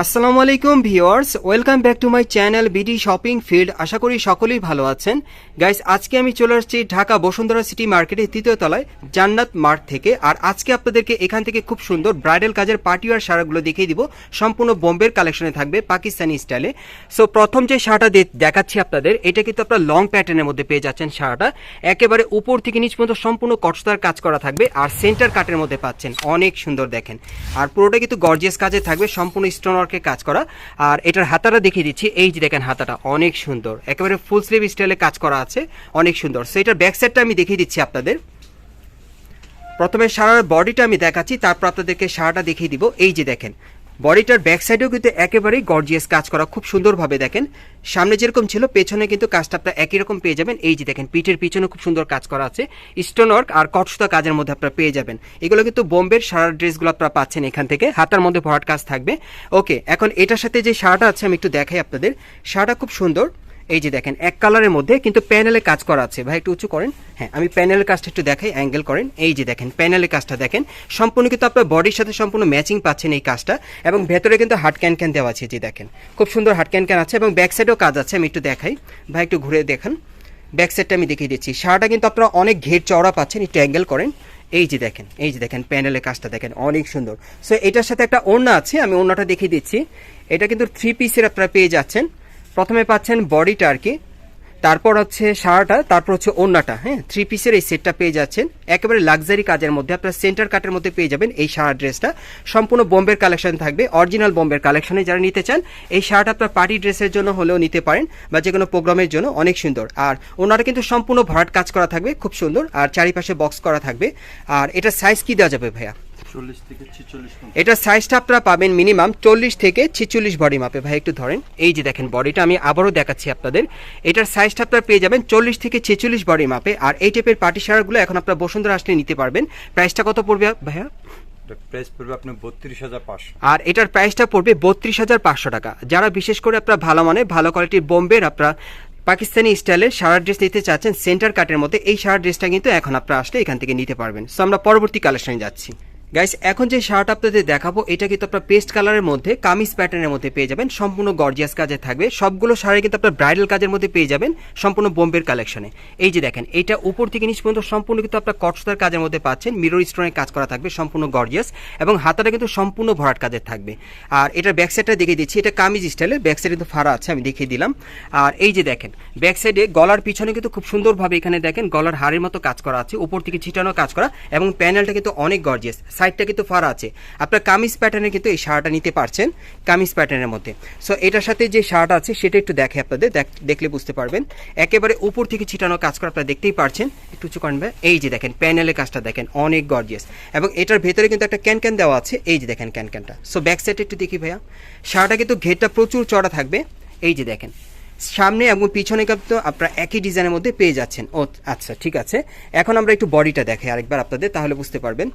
আসসালামু আলাইকুম viewers welcome back to my channel BD shopping field. আশা করি সকলেই ভালো আছেন। গাইস, আজকে আমি চলে আসছি ঢাকা বসুন্ধরা সিটি মার্কেটের তৃতীয় তলায়, জান্নাত মার্ট থেকে। আর আজকে আপনাদেরকে এখান থেকে খুব সুন্দর ব্রাইডাল কাজের পার্টিওয়ার শাড়াগুলো দেখিয়ে দিব। সম্পূর্ণ বোম্বের কালেকশনে থাকবে পাকিস্তানি স্টাইলে। সো, প্রথম যে শাড়াটা দেখাচ্ছি আপনাদের, এটা কিন্তু আপনার লং প্যাটার্নের মধ্যে পেয়ে যাচ্ছেন শাড়াটা। একেবারে উপর থেকে নিচ পর্যন্ত সম্পূর্ণ কটসদার কাজ করা থাকবে আর সেন্টার কাটের মধ্যে পাচ্ছেন, অনেক সুন্দর দেখেন। আর পুরোটা কিন্তু গর্জিয়াস কাজে থাকবে, সম্পূর্ণ স্টোন ওয়ার্কের কাজ করা। আর এটার হাতাটা দেখিয়ে দিচ্ছি। এই যে দেখেন হাতাটা, অনেক সুন্দর। একেবারে ফুল স্লিভ স্টাইলে কাজ করা আছে, অনেক সুন্দর। সো এটার ব্যাক সাইডটা আমি দেখিয়ে দিচ্ছি আপনাদের। প্রথমে সারার বডিটা আমি দেখাচ্ছি, তারপর আপনাদেরকে সারাটা দেখিয়ে দিব। এই যে দেখেন বডিটার ব্যাক সাইডেও কিন্তু একেবারেই গর্জিয়াস কাজ করা, খুব সুন্দরভাবে দেখেন। সামনে যেরকম ছিল, পেছনে কিন্তু কাজটা আপনার একই রকম পেয়ে যাবেন। এই যে দেখেন, পিঠের পিছনে খুব সুন্দর কাজ করা আছে। স্টোন ওয়ার্ক আর কটসুতা কাজের মধ্যে আপনারা পেয়ে যাবেন। এগুলো কিন্তু বোম্বের সারার ড্রেসগুলো আপনারা পাচ্ছেন এখান থেকে। হাতার মধ্যে ভরাট কাজ থাকবে। ওকে, এখন এটার সাথে যে শাড়াটা আছে, আমি একটু দেখাই আপনাদের। শাড়াটা খুব সুন্দর। এই যে দেখেন, এক কালারের মধ্যে কিন্তু প্যানেলে কাজ করা আছে। ভাই, একটু উঁচু করেন। হ্যাঁ আমি প্যানেলের কাজটা একটু দেখাই অ্যাঙ্গেল করেন। এই যে দেখেন প্যানেলের কাজটা দেখেন। সম্পূর্ণ কিন্তু আপনার বডির সাথে সম্পূর্ণ ম্যাচিং পাচ্ছেন এই কাজটা। এবং ভেতরে কিন্তু হাট ক্যান ক্যান দেওয়া আছে যে দেখেন। খুব সুন্দর হাট ক্যান ক্যান আছে এবং ব্যাক সাইডেও কাজ আছে, আমি একটু দেখাই। ভাই, একটু ঘুরে দেখান। ব্যাক সাইডটা আমি দেখিয়ে দিচ্ছি। শাড়াটা কিন্তু আপনারা অনেক ঘের চওড়া পাচ্ছেন, একটু অ্যাঙ্গেল করেন। এই যে দেখেন, এই যে দেখেন প্যানেলের কাজটা দেখেন, অনেক সুন্দর। সো এটার সাথে একটা ওড়না আছে, আমি ওড়নাটা দেখিয়ে দিচ্ছি। এটা কিন্তু থ্রি পিসের আপনারা পেয়ে যাচ্ছেন। প্রথমে পাচ্ছেন বডিটা আর কি, তারপর হচ্ছে শাড়াটা তারপর হচ্ছে ওড়নাটা হ্যাঁ? থ্রি পিসের এই সেটটা পেয়ে যাচ্ছেন। একেবারে লাক্সারি কাজের মধ্যে, আপনার সেন্টার কাটের মধ্যে পেয়ে যাবেন এই শাড়া ড্রেসটা সম্পূর্ণ বোম্বের কালেকশন থাকবে অরিজিনাল বোম্বের কালেকশনে যারা নিতে চান, এই শাড়াটা আপনার পার্টি ড্রেসের জন্য হলেও নিতে পারেন বা যে কোনো প্রোগ্রামের জন্য, অনেক সুন্দর। আর ওনারা কিন্তু সম্পূর্ণ ভরাট কাজ করা থাকবে, খুব সুন্দর। আর চারিপাশে বক্স করা থাকবে। আর এটা সাইজ কি দেওয়া যাবে ভাইয়া? এটা সাইজটা আপনারা পাবেন মিনিমাম চল্লিশ থেকে ছিচল্লিশ বডি মাপে ভাই একটু ধরেন। এই যে দেখেন বডিটা আমি আবারও দেখাচ্ছি আপনাদের। এটার সাইজটা আপনারা পেয়ে যাবেন চল্লিশ থেকে ছেচল্লিশ বডি মাপে আর এই টাইপের পার্টি শাড়াগুলো এখন আপনারা বসুন্ধরা আসলে নিতে পারবেন। প্রাইসটা কত পড়বে ভাইয়া? প্রাইস পড়বে আপনার বত্রিশ হাজার পাঁচশো। আর এটার প্রাইসটা পড়বে বত্রিশ হাজার পাঁচশো টাকা। যারা বিশেষ করে আপনারা ভালো মানে ভালো কোয়ালিটির বোম্বের আপনারা পাকিস্তানি স্টাইলের সারা ড্রেস নিতে চাচ্ছেন সেন্টার কাটের মধ্যে এই সারা ড্রেসটা কিন্তু এখন আপনারা আসলে এখান থেকে নিতে পারবেন। সো আমরা পরবর্তী কালেকশনে যাচ্ছি। গাইস এখন যে শার্ট আপনাদের দেখাবো, এটা কিন্তু আপনার পেস্ট কালারের মধ্যে, কামিজ প্যাটার্নের মধ্যে পেয়ে যাবেন। সম্পূর্ণ গর্জিয়াস কাজে থাকবে। সবগুলো শাড়ি কিন্তু আপনার ব্রাইডাল কাজের মধ্যে পেয়ে যাবেন, সম্পূর্ণ বোম্বের কালেকশনে এই যে দেখেন, এটা উপর থেকে নিচ পর্যন্ত সম্পূর্ণ কিন্তু আপনার কটসদার কাজের মধ্যে পাচ্ছেন। মিরর স্টোনের কাজ করা থাকবে, সম্পূর্ণ গর্জিয়াস এবং হাতাটা কিন্তু সম্পূর্ণ ভরাট কাজের থাকবে। আর এটার ব্যাক সাইডটা দেখিয়ে দিচ্ছি, এটা কামিজ স্টাইলের ব্যাক সাইডে কিন্তু ফাড়া আছে, আমি দেখিয়ে দিলাম। আর এই যে দেখেন ব্যাক সাইডে গলার পিছনে কিন্তু খুব সুন্দরভাবে এখানে দেখেন, গলার হাড়ের মতো কাজ করা আছে। উপর থেকে ছিটানো কাজ করা এবং প্যানেলটা কিন্তু অনেক গর্জিয়াস সাইডটা কিন্তু ফাড়া আছে। আপনার কামিজ প্যাটার্নে কিন্তু এই শাড়াটা নিতে পারছেন, কামিজ প্যাটার্নের মধ্যে। সো এটার সাথে যে শাড়াটা আছে, সেটা একটু দেখে আপনাদের, দেখ- দেখলে বুঝতে পারবেন। একেবারে উপর থেকে ছিটানো কাজ করা আপনারা দেখতেই পারছেন। একটু উঁচু করবে এই যে দেখেন প্যানেলের কাজটা দেখেন, অনেক গর্জিয়াস এবং এটার ভেতরে কিন্তু একটা ক্যান ক্যান দেওয়া আছে। এই যে দেখেন ক্যান ক্যানটা সো ব্যাক সাইডে একটু দেখি ভাইয়া। শাড়াটা কিন্তু ঘেরটা প্রচুর চড়া থাকবে। এই যে দেখেন সামনে এবং পিছনে কিন্তু আপনারা একই ডিজাইনের মধ্যে পেয়ে যাচ্ছেন। ও আচ্ছা ঠিক আছে। এখন আমরা একটু বডিটা দেখাই আরেকবার আপনাদের, তাহলে বুঝতে পারবেন।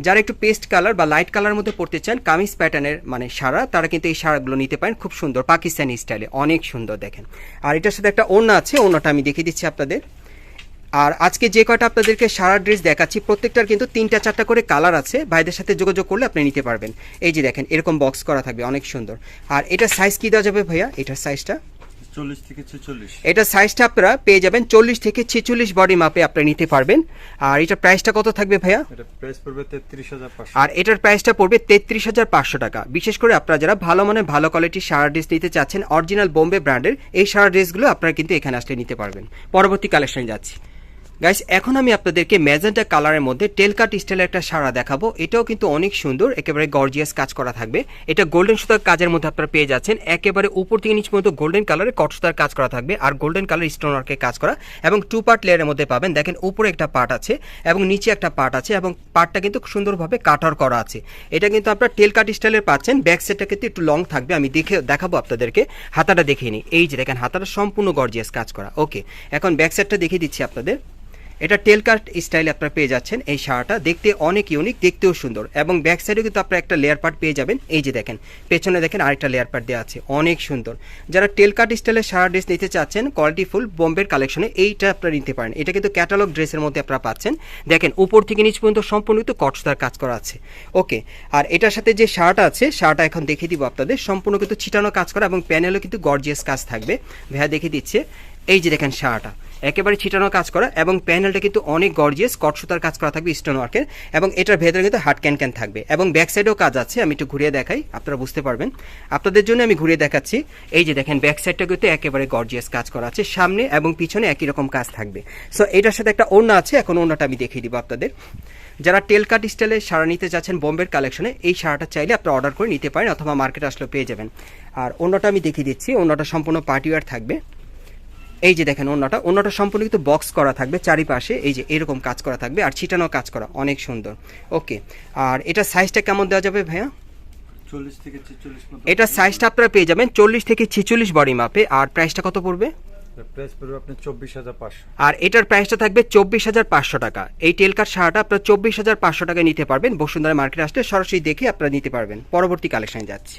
যারা একটু পেস্ট কালার বা লাইট কালার মধ্যে পড়তে চান, কামিজ প্যাটার্নের মানে সারা, তারা কিন্তু এই সারাগুলো নিতে পারেন। খুব সুন্দর, পাকিস্তানি স্টাইলে অনেক সুন্দর দেখেন। আর এটার সাথে একটা ওড়না আছে, ওড়নাটা আমি দেখিয়ে দিচ্ছি আপনাদের। আর আজকে যে কয়টা আপনাদেরকে সারা ড্রেস দেখাচ্ছি, প্রত্যেকটার কিন্তু তিনটা চারটা করে কালার আছে। ভাইদের সাথে যোগাযোগ করলে আপনি নিতে পারবেন। এই যে দেখেন, এরকম বক্স করা থাকবে, অনেক সুন্দর। আর এটার সাইজ কি দেওয়া যাবে ভাইয়া? এটার সাইজটা চল্লিশ থেকে ছেচল্লিশ। এটা সাইজটা আপনারা পেয়ে যাবেন চল্লিশ থেকে ছেচল্লিশ বডি মাপে আপনারা নিতে পারবেন। আর এটার প্রাইসটা কত থাকবে ভাইয়া? প্রাইস পড়বে তেত্রিশ হাজার আর এটার প্রাইসটা পড়বে তেত্রিশ হাজার পাঁচশো টাকা। বিশেষ করে আপনারা যারা ভালো মানে ভালো কোয়ালিটির সারা ড্রেস নিতে চাচ্ছেন অরিজিনাল বোম্বে ব্র্যান্ডের এই সারা ড্রেসগুলো আপনারা কিন্তু এখানে আসলে নিতে পারবেন। পরবর্তী কালেকশনে যাচ্ছি। গাইস এখন আমি আপনাদেরকে ম্যাজেন্টা কালারের মধ্যে টেলকাট স্টাইলের একটা সারা দেখাবো। এটাও কিন্তু অনেক সুন্দর, একেবারে গর্জিয়াস কাজ করা থাকবে। এটা গোল্ডেন সুতার কাজের মধ্যে আপনারা পেয়ে যাচ্ছেন। একেবারে উপর থেকে নিচ পর্যন্ত গোল্ডেন কালারে কট সুতার কাজ করা থাকবে আর গোল্ডেন কালার স্টোন ওয়ার্কের কাজ করা। এবং টু পার্ট লেয়ারের মধ্যে পাবেন। দেখেন, উপরে একটা পার্ট আছে এবং নিচে একটা পার্ট আছে এবং পার্টটা কিন্তু সুন্দরভাবে কাটার করা আছে। এটা কিন্তু আপনারা টেলকাট স্টাইলের পাচ্ছেন। ব্যাক সাইডটা কিন্তু একটু লং থাকবে। আমি দেখে, দেখাবো আপনাদেরকে। হাতাটা দেখিয়ে নিই। এই যে দেখেন, হাতাটা সম্পূর্ণ গর্জিয়াস কাজ করা। ওকে এখন ব্যাক সাইডটা দেখিয়ে দিচ্ছি আপনাদের। এটা টেল কাট স্টাইলে আপনারা পেয়ে যাচ্ছেন এই শাড়াটা। দেখতে অনেক ইউনিক দেখতেও সুন্দর এবং ব্যাক সাইডেও কিন্তু আপনারা একটা লেয়ার পার্ট পেয়ে যাবেন। এই যে দেখেন, পেছনে দেখেন আরেকটা লেয়ার পার্ট দেওয়া আছে। অনেক সুন্দর। যারা টেল কাট স্টাইলের সারা ড্রেস নিতে চাচ্ছেন কোয়ালিটি ফুল বোম্বের কালেকশনে এইটা আপনারা নিতে পারেন। এটা কিন্তু ক্যাটালগ ড্রেসের মধ্যে আপনারা পাচ্ছেন। দেখেন, উপর থেকে নিচ পর্যন্ত সম্পূর্ণ কিন্তু কটসদার কাজ করা আছে। ওকে আর এটার সাথে যে শার্টটা আছে শার্টটা এখন দেখিয়ে দিব আপনাদের। সম্পূর্ণ কিন্তু ছিটানো কাজ করা এবং প্যানেলও কিন্তু গর্জিয়াস কাজ থাকবে। ভাইয়া দেখিয়ে দিচ্ছে। এই যে দেখেন শার্টটা একেবারে ছিটানো কাজ করা এবং প্যানেলটা কিন্তু অনেক গর্জিয়াস, কট সুতার কাজ করা থাকবে স্টোন ওয়ার্কের এবং এটার ভেতরে কিন্তু হার্ড ক্যান ক্যান থাকবে এবং ব্যাক সাইডেও কাজ আছে, আমি একটু ঘুরিয়ে দেখাই, আপনারা বুঝতে পারবেন। আপনাদের জন্য আমি ঘুরিয়ে দেখাচ্ছি, এই যে দেখেন ব্যাক সাইডটা কিন্তু একেবারে গর্জিয়াস কাজ করা আছে, সামনে এবং পিছনে একই রকম কাজ থাকবে। সো এটার সাথে একটা ওড়না আছে, এখন ওড়নাটা আমি দেখিয়ে দিব আপনাদের। যারা টেল কাট স্টাইলে সারা নিতে যাচ্ছেন বোম্বের কালেকশনে এই সারাটা চাইলে আপনারা অর্ডার করে নিতে পারেন অথবা মার্কেট আসলেও পেয়ে যাবেন। আর অন্যটা আমি দেখিয়ে দিচ্ছি অন্যটা সম্পূর্ণ পার্টিওয়ার থাকবে। এই যে দেখেন অন্যটা অন্যটা সম্পূর্ণ কিন্তু বক্স করা থাকবে চারিপাশে এই যে এরকম কাজ করা থাকবে আর ছিটানো কাজ করা অনেক সুন্দর। ওকে আর এটা সাইজটা কেমন দেওয়া যাবে ভাইয়া? এটা সাইজটা আপনারা পেয়ে যাবেন চল্লিশ থেকে ছেচল্লিশ বডি মাপে আর প্রাইসটা কত পড়বে? আর এটার প্রাইসটা থাকবে চব্বিশ হাজার পাঁচশো টাকা। এই টেল কাট শাড়াটা আপনারা চব্বিশ হাজার পাঁচশো টাকায় নিতে পারবেন বসুন্ধরা মার্কেটে আসলে সরাসরি দেখে আপনারা নিতে পারবেন। পরবর্তী কালেকশনে যাচ্ছি।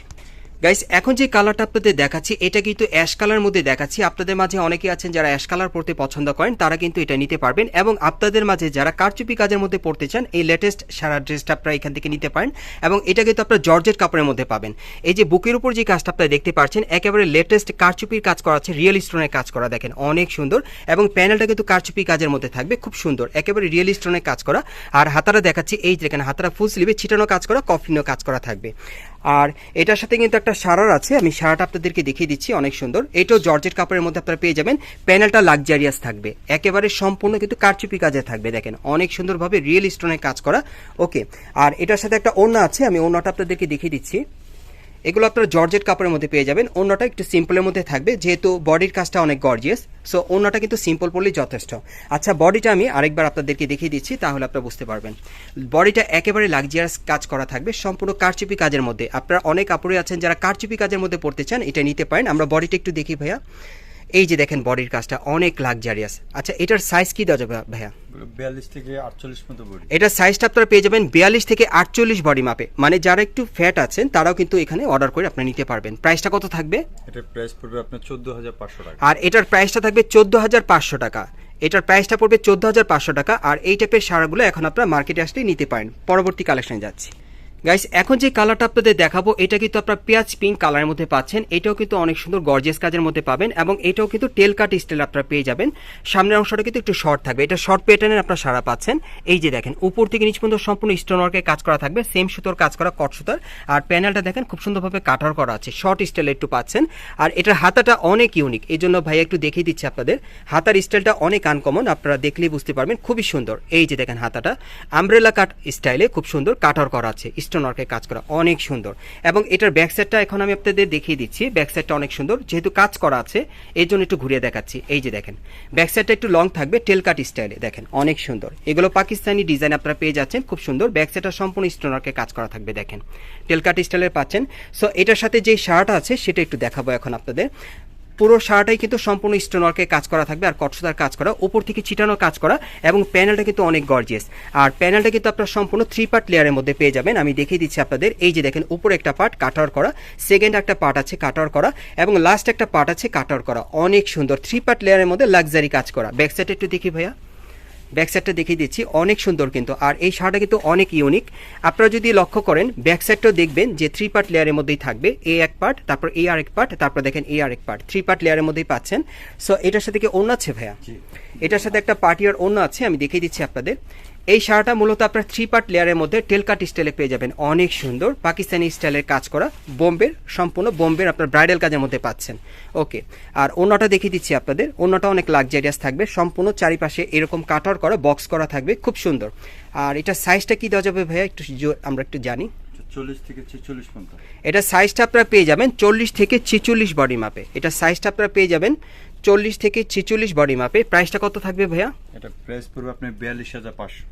গাইস এখন যে কালারটা আপনাদের দেখাচ্ছি, এটা কিন্তু অ্যাশ কালার মধ্যে দেখাচ্ছি। আপনাদের মাঝে অনেকে আছেন যারা অ্যাশ কালার পড়তে পছন্দ করেন, তারা কিন্তু এটা নিতে পারবেন। এবং আপনাদের মাঝে যারা কারচুপি কাজের মধ্যে পড়তে চান, এই লেটেস্ট সারা ড্রেসটা আপনারা এখান থেকে নিতে পারেন। এবং এটা কিন্তু আপনারা জর্জেট কাপড়ের মধ্যে পাবেন। এই যে বুকের উপর যে কাজটা আপনারা দেখতে পাচ্ছেন, একেবারে লেটেস্ট কারচুপির কাজ করা আছে রিয়েল স্টোনের কাজ করা, দেখেন, অনেক সুন্দর। এবং প্যানেলটা কিন্তু কারচুপি কাজের মধ্যে থাকবে, খুব সুন্দর। একেবারে রিয়েল স্টোনের কাজ করা। আর হাতারা দেখাচ্ছি, এই যে এখানে হাতারা ফুল স্লিভে ছিটানো কাজ করা কফলিনও কাজ করা থাকবে। আর এটার সাথে কিন্তু একটা সারার আছে। আমি সারাটা আপনাদেরকে দেখিয়ে দিচ্ছি, অনেক সুন্দর। এটাও জর্জেট কাপড়ের মধ্যে আপনারা পেয়ে যাবেন। প্যানেলটা লাক্সারিয়াস থাকবে। একেবারে সম্পূর্ণ কিন্তু কারচুপি কাজে থাকবে, দেখেন। অনেক সুন্দরভাবে রিয়েল স্টোনের কাজ করা। ওকে, আর এটার সাথে একটা ওড়না আছে। আমি ওড়নাটা আপনাদেরকে দেখিয়ে দিচ্ছি। এগুলো আপনারা জর্জেট কাপড়ের মধ্যে পেয়ে যাবেন। অন্যটা একটু সিম্পলের মধ্যে থাকবে, যেহেতু বডির কাজটা অনেক গর্জিয়াস সো অন্যটা কিন্তু সিম্পল পড়লেই যথেষ্ট। আচ্ছা বডিটা আমি আরেকবার আপনাদেরকে দেখিয়ে দিচ্ছি, তাহলে আপনারা বুঝতে পারবেন। বডিটা একেবারে লাগজিয়াস কাজ করা থাকবে, সম্পূর্ণ কারচুপি কাজের মধ্যে। আপনারা অনেক কাপড়ে আছেন, যারা কারচুপি কাজের মধ্যে পড়তে চান, এটা নিতে পারেন। আমরা বডিটা একটু দেখি ভাইয়া। এই যে দেখেন বডির কাজটা অনেক লাক্সারিয়াস আচ্ছা এটার সাইজ কি দেওয়া যাবে ভাইয়া? বিয়াল্লিশ থেকে আটচল্লিশ মতো বড়ি এটার সাইজটা আপনারা পেয়ে যাবেন বিয়াল্লিশ থেকে আটচল্লিশ বডি মাপে। মানে যারা একটু ফ্যাট আছেন তারাও কিন্তু এখানে অর্ডার করে আপনারা নিতে পারবেন। প্রাইসটা কত থাকবে? এটা প্রাইস পড়বে আপনার চোদ্দ হাজার পাঁচশো টাকা। আর এটার প্রাইসটা থাকবে চোদ্দ হাজার পাঁচশো টাকা। এটার প্রাইসটা পড়বে চোদ্দ হাজার পাঁচশো টাকা। আর এই টাইপের সারাগুলো এখন আপনারা মার্কেটে আসলে নিতে পারেন। পরবর্তী কালেকশনে যাচ্ছি। গাইস এখন যে কালারটা আপনাদের দেখাবো, এটা কিন্তু আপনারা পেঁয়াজ পিঙ্ক কালারের মধ্যে পাচ্ছেন। এটাও কিন্তু অনেক সুন্দর গর্জিয়াস কাজের মধ্যে পাবেন এবং এটাও কিন্তু টেল কাট স্টাইল আপনারা পেয়ে যাবেন। সামনের অংশটা কিন্তু একটু শর্ট থাকবে। এটা শর্ট প্যাটার্নের আপনারা সারা পাচ্ছেন। এই যে দেখেন, উপর থেকে নিচ পর্যন্ত সম্পূর্ণ স্টোন ওয়ার্কের কাজ করা থাকবে সেম সুতোর কাজ করা কট সুতার। আর প্যানেলটা দেখেন, খুব সুন্দরভাবে কাটার করা আছে। শর্ট স্টাইল একটু পাচ্ছেন। আর এটার হাতাটা অনেক ইউনিক এই জন্য ভাই একটু দেখিয়ে দিচ্ছি আপনাদের। হাতার স্টাইলটা অনেক আনকমন আপনারা দেখলেই বুঝতে পারবেন। খুবই সুন্দর। এই যে দেখেন হাতাটা। আমব্রেলা কাট স্টাইলে খুব সুন্দর কাটার করা আছে। স্টোন ওয়ার্কের কাজ করা অনেক সুন্দর। এবং এটার ব্যাক সাইডটা এখন আমি আপনাদের দেখিয়ে দিচ্ছি। ব্যাক সাইডটা অনেক সুন্দর। যেহেতু কাজ করা আছে এই জন্য একটু ঘুরিয়ে দেখাচ্ছি। এই যে দেখেন ব্যাক সাইডটা একটু লং থাকবে টেল কাট স্টাইলে দেখেন, অনেক সুন্দর। এগুলো পাকিস্তানি ডিজাইন আপনারা পেয়ে যাচ্ছেন, খুব সুন্দর। ব্যাক সাইডটা সম্পূর্ণ স্টোন ওয়ার্কের কাজ করা থাকবে, দেখেন। টেল কাট স্টাইলের পাচ্ছেন। সো এটার সাথে যে শার্ট আছে, সেটা একটু দেখাবো এখন আপনাদের। পুরো সারাটাই কিন্তু সম্পূর্ণ স্টোন ওয়ার্কের কাজ করা থাকবে আর কটসুতার কাজ করা উপর থেকে ছিটানো কাজ করা এবং প্যানেলটা কিন্তু অনেক গর্জিয়াস আর প্যানেলটা কিন্তু আপনার সম্পূর্ণ থ্রি পার্ট লেয়ারের মধ্যে পেয়ে যাবেন। আমি দেখিয়ে দিচ্ছি আপনাদের। এই যে দেখেন, উপরে একটা পার্ট কাটার করা। সেকেন্ড একটা পার্ট আছে কাটার করা। এবং লাস্ট একটা পার্ট আছে কাটার করা। অনেক সুন্দর। থ্রি পার্ট লেয়ারের মধ্যে লাক্সারি কাজ করা। ব্যাক সাইড একটু দেখি ভাইয়া। ব্যাক সাইডটা দেখিয়ে দিচ্ছি। অনেক সুন্দর কিন্তু। আর এই শাড়িটা কিন্তু অনেক ইউনিক আপনারা যদি লক্ষ্য করেন ব্যাক সাইডটাও দেখবেন যে থ্রি পার্ট লেয়ারের মধ্যেই থাকবে। এ এক পার্ট তারপর এ আর এক পার্ট তারপর দেখেন এ আর এক পার্ট থ্রি পার্ট লেয়ারের মধ্যেই পাচ্ছেন। সো এটার সাথে কি অন্য আছে ভাইয়া? এটার সাথে একটা পার্টি আর অন্য আছে আমি দেখিয়ে দিচ্ছি আপনাদের। এই সারাটা মূলত আপনার থ্রি পার্ট লেয়ারের মধ্যে টেলকাট স্টাইলে পেয়ে যাবেন। অনেক সুন্দর। পাকিস্তানি স্টাইলের কাজ করা বোম্বের, সম্পূর্ণ বোম্বের আপনার ব্রাইডাল কাজের মধ্যে পাচ্ছেন। ওকে আর অন্যটা দেখিয়ে দিচ্ছি আপনাদের। অন্যটা অনেক লাক্সারিয়াস থাকবে। সম্পূর্ণ চারিপাশে এরকম কাটার করা বক্স করা থাকবে। খুব সুন্দর। আর এটা সাইজটা কি দেওয়া যাবে ভাইয়া? একটু আমরা একটু জানি। থেকে এটা সাইজটা আপনারা পেয়ে যাবেন চল্লিশ থেকে ছেচল্লিশ বডি মাপে এটা সাইজটা আপনারা পেয়ে যাবেন চল্লিশ থেকে ছেচল্লিশ বডি মাপে প্রাইসটা কত থাকবে ভাইয়া? এটা প্রাইস পড়বে আপনার বিয়াল্লিশ হাজার পাঁচশো।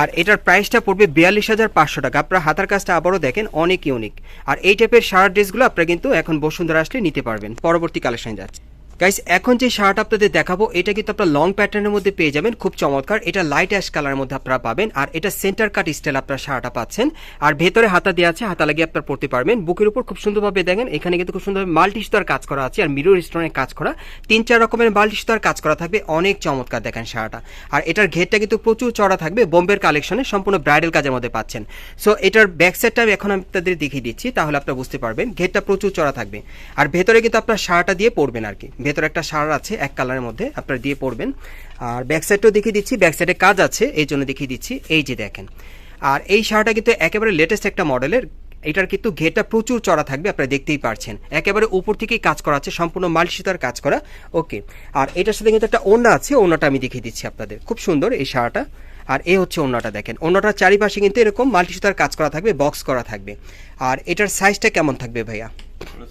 আর এটার প্রাইসটা পড়বে বিয়াল্লিশ হাজার পাঁচশো টাকা। আপনার হাতার কাজটা আবারও দেখেন অনেক ইউনিক আর এই টাইপের সারা ড্রেসগুলো আপনারা কিন্তু এখন বসুন্ধরা আসলে নিতে পারবেন। পরবর্তী কালেকশন যাচ্ছে। গাইস এখন যে শার্ট আপনাদের দেখাবো, এটা কিন্তু আপনারা লং প্যাটার্নের মধ্যে পেয়ে যাবেন, খুব চমৎকার। এটা লাইট অ্যাশ কালারের মধ্যে আপনারা পাবেন, আর এটা সেন্টার কাট স্টাইল আপনারা শার্টটা পাচ্ছেন। আর ভেতরে হাতা দেওয়া আছে, হাতা লাগিয়ে আপনারা পড়তে পারবেন। বুকের উপর খুব সুন্দরভাবে দেখেন, এখানে কিন্তু খুব সুন্দরভাবে মাল্টি সুতার কাজ করা আছে, আর মিরর স্টোনের কাজ করা। তিন, চার রকমের মাল্টি সুতার কাজ করা থাকবে, অনেক চমৎকার দেখেন শার্টটা আর এটার ঘেরটা কিন্তু প্রচুর চড়া থাকবে, বোম্বের কালেকশনে সম্পূর্ণ ব্রাইডাল কাজের মধ্যে পাচ্ছেন। সো এটার ব্যাক সাইডটা আমি এখন আপনাদের দেখিয়ে দিচ্ছি, তাহলে আপনারা বুঝতে পারবেন, ঘেরটা প্রচুর চড়া থাকবে। আর ভেতরে কিন্তু আপনার শার্টটা দিয়ে পড়বেন আর কি ভেতরে একটা শাড় আছে, এক কালারের মধ্যে, আপনারা দিয়ে পড়বেন। আর ব্যাক সাইডটাও দেখিয়ে দিচ্ছি ব্যাক সাইডে কাজ আছে, এই জন্য দেখিয়ে দিচ্ছি, এই যে দেখেন। আর এই শাড়াটা কিন্তু একেবারে লেটেস্ট একটা মডেলের, এটার কিন্তু ঘেরটা প্রচুর চড়া থাকবে, আপনারা দেখতেই পারছেন। একেবারে উপর থেকেই কাজ করা আছে, সম্পূর্ণ মালসিতার কাজ করা, ওকে। আর এটার সাথে কিন্তু একটা ওড়না আছে, ওড়নাটা আমি দেখিয়ে দিচ্ছি আপনাদের। খুব সুন্দর এই শাড়াটা আর এ হচ্ছে ওড়নাটা দেখেন। ওড়নাটার চারিপাশে কিন্তু এরকম মাল্টি সুতার কাজ করা থাকবে বক্স করা থাকবে। আর এটার সাইজটা কেমন থাকবে ভাইয়া?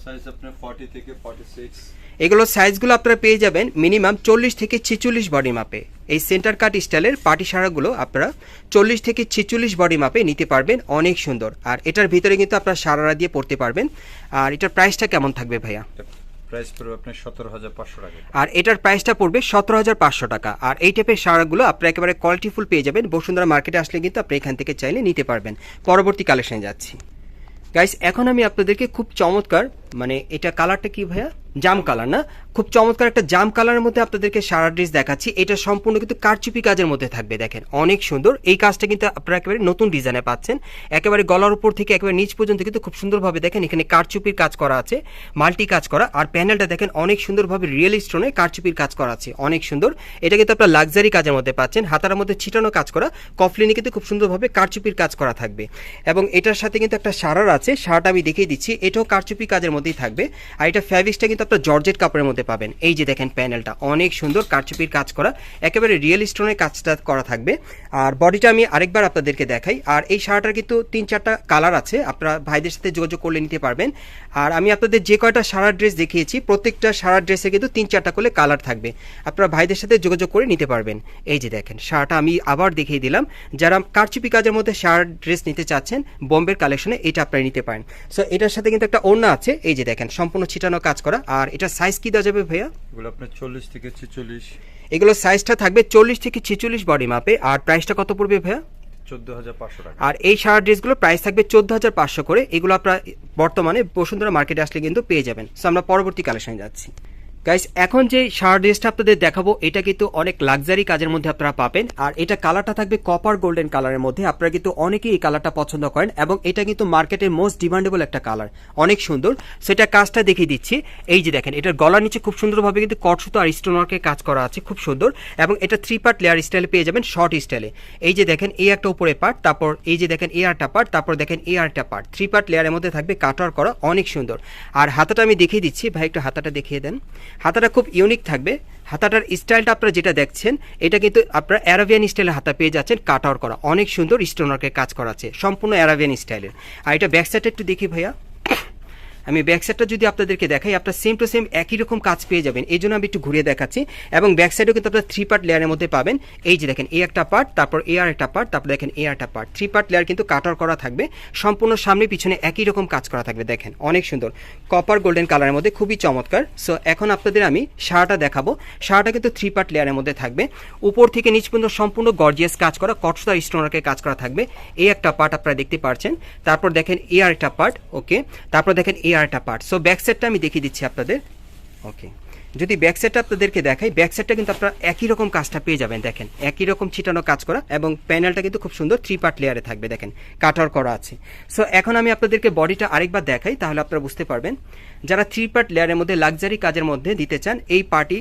সাইজ আপনার ফর্টি থেকে ফর্টি সিক্স এগুলো সাইজগুলো আপনারা পেয়ে যাবেন মিনিমাম চল্লিশ থেকে ছেচল্লিশ বডি মাপে এই সেন্টার কাট স্টাইলের পার্টি সারাগুলো আপনারা চল্লিশ থেকে ছেচল্লিশ বডি মাপে নিতে পারবেন অনেক সুন্দর। আর এটার ভিতরে কিন্তু আপনারা সারারা দিয়ে পড়তে পারবেন। আর এটার প্রাইসটা কেমন থাকবে ভাইয়া? প্রাইস পড়বে আপনার সতেরো হাজার পাঁচশো টাকা। আর এটার প্রাইসটা পড়বে সতেরো হাজার পাঁচশো টাকা। আর এই টাইপের সারাগুলো আপনারা একেবারে কোয়ালিটিফুল পেয়ে যাবেন। বসুন্ধরা মার্কেটে আসলে কিন্তু আপনি এখান থেকে চাইলে নিতে পারবেন। পরবর্তী কালেকশনে যাচ্ছি। গাইস এখন আমি আপনাদেরকে খুব চমৎকার মানে এটা কালারটা কি ভাইয়া? জাম কালার না? খুব চমৎকার একটা জাম কালারের মধ্যে আপনাদেরকে সারা ড্রেস দেখাচ্ছি। এটা সম্পূর্ণ কিন্তু কারচুপি কাজের মধ্যে থাকবে, দেখেন। অনেক সুন্দর। এই কাজটা কিন্তু আপনারা একেবারে নতুন ডিজাইনে পাচ্ছেন। একেবারে গলার উপর থেকে একেবারে নিচ পর্যন্ত কিন্তু খুব সুন্দরভাবে দেখেন, এখানে কারচুপির কাজ করা আছে, মাল্টি কাজ করা। আর প্যানেলটা দেখেন, অনেক সুন্দরভাবে রিয়েল স্টোনে কারচুপির কাজ করা আছে। অনেক সুন্দর। এটা কিন্তু আপনার লাক্সারি কাজের মধ্যে পাচ্ছেন। হাতার মধ্যে ছিটানো কাজ করা। কফলিনে কিন্তু খুব সুন্দরভাবে কারচুপির কাজ করা থাকবে। এবং এটার সাথে কিন্তু একটা সারার আছে। সারাটা আমি দেখিয়ে দিচ্ছি। এটাও কারচুপি কাজের মধ্যেই থাকবে। আর এটা ফ্যাব্রিক্সটা কিন্তু আপনার জর্জেট কাপড়ের মধ্যে পাবেন। এই যে দেখেন প্যানেলটা অনেক সুন্দর কারচুপির কাজ করা, একেবারে রিয়েল স্টোনের কাজটা করা থাকবে। আর বডিটা আমি আরেকবার আপনাদেরকে দেখাই। আর এই শার্টটার কিন্তু তিন চারটা কালার আছে, আপনারা ভাইদের সাথে যোগাযোগ করলে নিতে পারবেন। আর আমি আপনাদের যে কয়টা সারা ড্রেস দেখিয়েছি, প্রত্যেকটা সারা ড্রেসে কিন্তু তিন চারটা করে কালার থাকবে। আপনারা ভাইদের সাথে যোগাযোগ করে নিতে পারবেন। এই যে দেখেন, শার্টটা আমি আবার দেখিয়ে দিলাম। যারা কারচুপি কাজের মধ্যে শার্ট ড্রেস নিতে চাচ্ছেন, বোম্বের কালেকশনে এটা আপনারা নিতে পারেন। সো এটার সাথে কিন্তু একটা ওড়না আছে। এই যে দেখেন সম্পূর্ণ ছিটানো কাজ করা। আর এটা সাইজ কি দেওয়া যাবে ভাইয়া? এগুলো আপনার চল্লিশ থেকে ছেচল্লিশ। এগুলো সাইজটা থাকবে চল্লিশ থেকে ছেচল্লিশ বডি মাপে আর প্রাইসটা কত পড়বে ভাইয়া? আর এই সারা ড্রেসগুলো প্রাইস থাকবে চোদ্দ হাজার পাঁচশো করে। এগুলো আপনারা বর্তমানে বসুন্ধরা মার্কেটে আসলে কিন্তু পেয়ে যাবেন। সো আমরা পরবর্তী কালেকশনে যাচ্ছি। গাইস এখন যে শার্ট ড্রেসটা আপনাদের দেখাবো, এটা কিন্তু অনেক লাক্সারি কাজের মধ্যে আপনারা পাবেন। আর এটা কালারটা থাকবে কপার গোল্ডেন কালারের মধ্যে। আপনারা কিন্তু অনেকেই এই কালারটা পছন্দ করেন এবং এটা কিন্তু মার্কেটের মোস্ট ডিমান্ডেবল একটা কালার অনেক সুন্দর। সেটা কাজটা দেখিয়ে দিচ্ছি। এই যে দেখেন, এটার গলার নিচে খুব সুন্দরভাবে কিন্তু কটসুতো আর স্টোন ওয়ার্কের কাজ করা আছে, খুব সুন্দর। এবং এটা থ্রি পার্ট লেয়ার স্টাইলে পেয়ে যাবেন শর্ট স্টাইলে এই যে দেখেন, এই একটা উপরে পার্ট তারপর এই যে দেখেন, এই আরটা পার্ট তারপর দেখেন, এই আরটা পার্ট থ্রি পার্ট লেয়ারের মধ্যে থাকবে কাটার করা, অনেক সুন্দর। আর হাতাটা আমি দেখিয়ে দিচ্ছি। ভাই, একটু হাতাটা দেখিয়ে দেন। হাতাটা খুব ইউনিক থাকবে। হাতাটার স্টাইলটা আপনারা যেটা দেখছেন, এটা কিন্তু আপনারা অ্যারাবিয়ান স্টাইলের হাতা পেয়ে যাচ্ছেন কাট আউট করা। অনেক সুন্দর স্টোনওয়ার্কের কাজ করা আছে, সম্পূর্ণ অ্যারাবিয়ান স্টাইলের আর এটা ব্যাক সাইডটা একটু দেখি ভাইয়া। আমি ব্যাক সাইডটা যদি আপনাদেরকে দেখাই, আপনার সেম টু সেম একই রকম কাজ পেয়ে যাবেন। এই জন্য আমি একটু ঘুরিয়ে দেখাচ্ছি। এবং ব্যাক সাইডেও কিন্তু আপনার থ্রি পার্ট লেয়ারের মধ্যে পাবেন। এই যে দেখেন, এই একটা পার্ট তারপর এ আর একটা পার্ট তারপর দেখেন এ একটা পার্ট থ্রি পার্ট লেয়ার কিন্তু কাটার করা থাকবে। সম্পূর্ণ সামনে পিছনে একই রকম কাজ করা থাকবে, দেখেন। অনেক সুন্দর। কপার গোল্ডেন কালারের মধ্যে খুবই চমৎকার। সো এখন আপনাদের আমি শাড়াটা দেখাবো। শাড়াটা কিন্তু থ্রি পার্ট লেয়ারের মধ্যে থাকবে। উপর থেকে নিচ পর্যন্ত সম্পূর্ণ গর্জিয়াস কাজ করা কটসা স্টোনারকে কাজ করা থাকবে। এই একটা পার্ট আপনারা দেখতে পাচ্ছেন তারপর দেখেন এ আর একটা পার্ট ওকে তারপর দেখেন এ আর একটা পার্ট সো ব্যাক সাইডটা আমি দেখিয়ে দিচ্ছি আপনাদের। ওকে যদি ব্যাক সাইডটা আপনাদেরকে দেখাই ব্যাক সাইডটা কিন্তু আপনারা একই রকম কাজটা পেয়ে যাবেন, দেখেন। একই রকম ছিটানো কাজ করা এবং প্যানেলটা কিন্তু খুব সুন্দর থ্রি পার্ট লেয়ারে থাকবে, দেখেন। কাটার করা আছে। সো এখন আমি আপনাদেরকে বডিটা আরেকবার দেখাই, তাহলে আপনারা বুঝতে পারবেন। যারা থ্রি পার্ট লেয়ারের মধ্যে লাক্সারি কাজের মধ্যে দিতে চান, এই পার্টি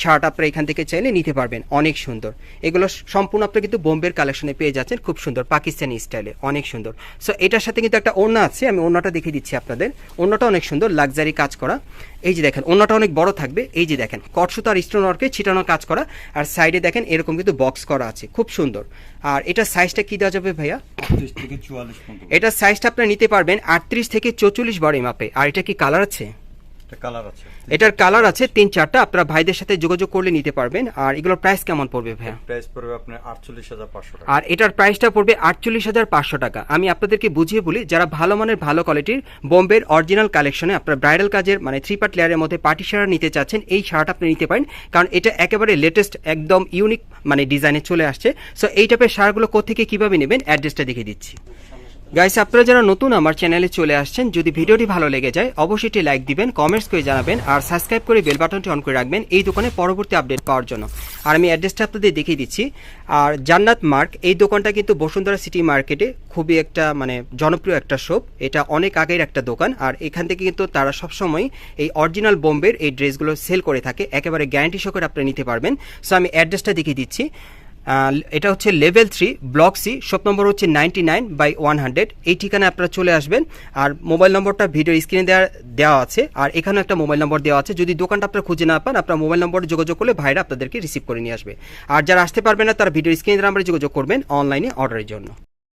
শার্ট আপনারা এখান থেকে চাইলে নিতে পারবেন। অনেক সুন্দর। এগুলো সম্পূর্ণ আপনারা কিন্তু বোম্বের কালেকশনে পেয়ে যাচ্ছেন, খুব সুন্দর। পাকিস্তানি স্টাইলে অনেক সুন্দর। সো এটার সাথে কিন্তু একটা ওড়না আছে, আমি ওড়নাটা দেখিয়ে দিচ্ছি আপনাদের। ওড়নাটা অনেক সুন্দর লাক্সারি কাজ করা। এই যে দেখেন অন্যটা অনেক বড় থাকবে এই যে দেখেন কটসুতো আর স্টোন ওয়ার্কে ছিটানো কাজ করা আর সাইডে দেখেন এরকম কিন্তু বক্স করা আছে খুব সুন্দর। আর এটা সাইজটা কি দেওয়া যাবে ভাইয়া? এটার সাইজটা আপনারা নিতে পারবেন আটত্রিশ থেকে চৌচল্লিশ বড় মাপে আর এটা কি এটা কালার আছে? এটার কালার আছে তিন চারটা। আপনারা ভাইদের সাথে যোগাযোগ করলে নিতে পারবেন। আর এগুলোর প্রাইস কেমন পড়বে ভাইয়া? প্রাইস পড়বে আপনার আটচল্লিশ হাজার পাঁচশো টাকা। আর এটার প্রাইসটা পড়বে আটচল্লিশ হাজার পাঁচশো টাকা। আমি আপনাদেরকে বুঝিয়ে বলি যারা ভালো মানের ভালো কোয়ালিটির বোম্বের অরিজিনাল কালেকশনে আপনার ব্রাইডাল কাজের মানে থ্রি পার্ট লেয়ারের মধ্যে পার্টি শাড়া নিতে চাচ্ছেন এই শাড়াটা আপনি নিতে পারেন। কারণ এটা একেবারে লেটেস্ট একদম ইউনিক মানে ডিজাইনে চলে আসছে। সো এই টাইপের শাড়াগুলো কোথেকে কীভাবে নেবেন? অ্যাড্রেসটা দেখে দিচ্ছি। গাইস আপনারা যারা নতুন আমার চ্যানেলে চলে আসছেন, যদি ভিডিওটি ভালো লেগে যায়, অবশ্যই একটি লাইক দিবেন কমেন্টস করে জানাবেন, আর সাবস্ক্রাইব করে বেল বাটনটি অন করে রাখবেন এই দোকানে পরবর্তী আপডেট পাওয়ার জন্য। আর আমি অ্যাড্রেসটা আপনাদের দেখিয়ে দিচ্ছি। আর জান্নাত মার্ক, এই দোকানটা কিন্তু বসুন্ধরা সিটি মার্কেটে খুবই একটা মানে জনপ্রিয় একটা শপ এটা অনেক আগের একটা দোকান, আর এখান থেকে কিন্তু তারা সবসময় এই অরিজিনাল বোম্বের এই ড্রেসগুলো সেল করে থাকে। একেবারে গ্যারান্টি সহকারে আপনারা নিতে পারবেন। সো আমি অ্যাড্রেসটা দেখিয়ে দিচ্ছি। এটা হচ্ছে level three block C shop number হচ্ছে ninety nine by one hundred এই ঠিকানায় আপনারা চলে আসবেন। আর মোবাইল নম্বরটা ভিডিও স্ক্রিনে দেওয়া দেওয়া আছে। আর এখানেও একটা মোবাইল নম্বর দেওয়া আছে। যদি দোকানটা আপনারা খুঁজে না পান, আপনার মোবাইল নম্বরে যোগাযোগ করলে ভাইরা আপনাদেরকে রিসিভ করে নিয়ে আসবে। আর যারা আসতে পারবে না, তারা ভিডিও স্ক্রিনে নাম্বারে যোগাযোগ করবেন অনলাইনে অর্ডারের জন্য।